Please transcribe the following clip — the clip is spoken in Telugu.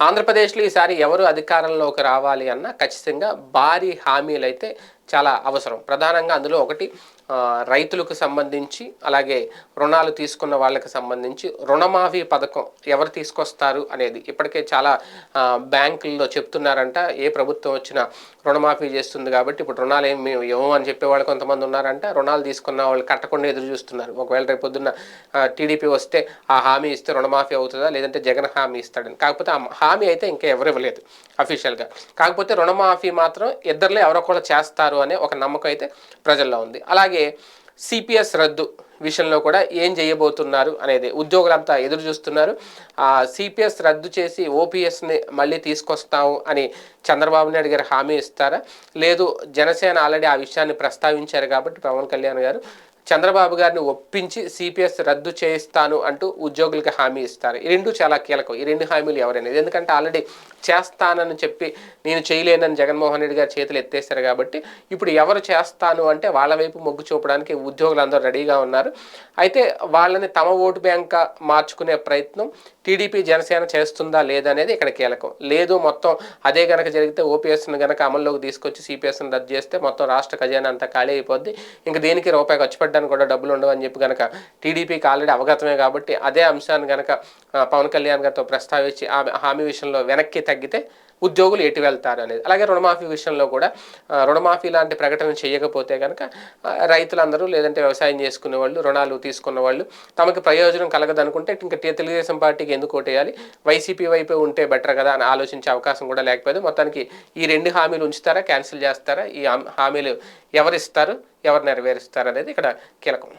ఆంధ్రప్రదేశ్లో ఈసారి ఎవరు అధికారంలోకి రావాలి అన్న ఖచ్చితంగా భారీ హామీలు అయితే చాలా అవసరం. ప్రధానంగా అందులో ఒకటి రైతులకు సంబంధించి అలాగే రుణాలు తీసుకున్న వాళ్ళకి సంబంధించి రుణమాఫీ పథకం ఎవరు తీసుకొస్తారు అనేది ఇప్పటికే చాలా బ్యాంకుల్లో చెప్తున్నారంట. ఏ ప్రభుత్వం వచ్చినా రుణమాఫీ చేస్తుంది కాబట్టి ఇప్పుడు రుణాలు ఏమి మేము ఇవ్వము అని చెప్పేవాళ్ళు కొంతమంది ఉన్నారంట. రుణాలు తీసుకున్న వాళ్ళు కట్టకుండా ఎదురు చూస్తున్నారు. ఒకవేళ రేపు పొద్దున్న టీడీపీ వస్తే ఆ హామీ ఇస్తే రుణమాఫీ అవుతుందా? లేదంటే జగన్ హామీ ఇస్తాడని. కాకపోతే ఆ హామీ అయితే ఇంకా ఎవరు ఇవ్వలేదు అఫీషియల్గా. కాకపోతే రుణమాఫీ మాత్రం ఇద్దరులో ఎవరో కూడా చేస్తారు అనే ఒక నమ్మకం అయితే ప్రజల్లో ఉంది. అలాగే సిపిఎస్ రద్దు విషయంలో కూడా ఏం చేయబోతున్నారు అనేది ఉద్యోగులంతా ఎదురు చూస్తున్నారు. ఆ సిపిఎస్ రద్దు చేసి ఓపీఎస్ని మళ్ళీ తీసుకొస్తాము అని చంద్రబాబు నాయుడు గారు హామీ ఇస్తారా? లేదు జనసేన ఆల్రెడీ ఆ విషయాన్ని ప్రస్తావించారు కాబట్టి పవన్ కళ్యాణ్ గారు. చంద్రబాబు గారిని ఒప్పించి సిపిఎస్ రద్దు చేయిస్తాను అంటూ ఉద్యోగులకు హామీ ఇస్తారు. ఈ రెండు చాలా కీలకం. ఈ రెండు హామీలు ఎవరైనా. ఎందుకంటే ఆల్రెడీ చేస్తానని చెప్పి నేను చేయలేనని జగన్మోహన్ రెడ్డి గారు చేతులు ఎత్తేసారు కాబట్టి ఇప్పుడు ఎవరు చేస్తాను అంటే వాళ్ళ వైపు మొగ్గు చూపడానికి ఉద్యోగులందరూ రెడీగా ఉన్నారు. అయితే వాళ్ళని తమ ఓటు బ్యాంక్ మార్చుకునే ప్రయత్నం టీడీపీ జనసేన చేస్తుందా లేదా అనేది ఇక్కడ కీలకం. లేదు మొత్తం అదే గనక జరిగితే ఓపీఎస్ను గనక అమల్లోకి తీసుకొచ్చి సిపిఎస్ను రద్దు చేస్తే మొత్తం రాష్ట్ర ఖజానా అంతా ఖాళీ అయిపోద్ది. ఇంకా దీనికి రూపాయి ఖర్చు పెట్టడానికి కూడా డబ్బులు ఉండవు అని చెప్పి గనక టీడీపీకి ఆల్రెడీ అవగతమే కాబట్టి అదే అంశాన్ని గనక పవన్ కళ్యాణ్ గారితో ప్రస్తావించి ఆమె హామీ విషయంలో వెనక్కి తగ్గితే ఉద్యోగులు ఎటు వెళ్తారు అనేది. అలాగే రుణమాఫీ విషయంలో కూడా రుణమాఫీ లాంటి ప్రకటన చేయకపోతే కనుక రైతులందరూ లేదంటే వ్యవసాయం చేసుకునే వాళ్ళు రుణాలు తీసుకున్న వాళ్ళు తమకు ప్రయోజనం కలగదనుకుంటే ఇంకా తెలుగుదేశం పార్టీకి ఎందుకు ఓటేయాలి? వైసీపీ వైపే ఉంటే బెటర్ కదా అని ఆలోచించే అవకాశం కూడా లేకపోతే మొత్తానికి ఈ రెండు హామీలు ఉంచుతారా? క్యాన్సిల్ చేస్తారా? ఈ హామీలు ఎవరిస్తారు? ఎవరు నెరవేరుస్తారు అనేది ఇక్కడ కీలకం.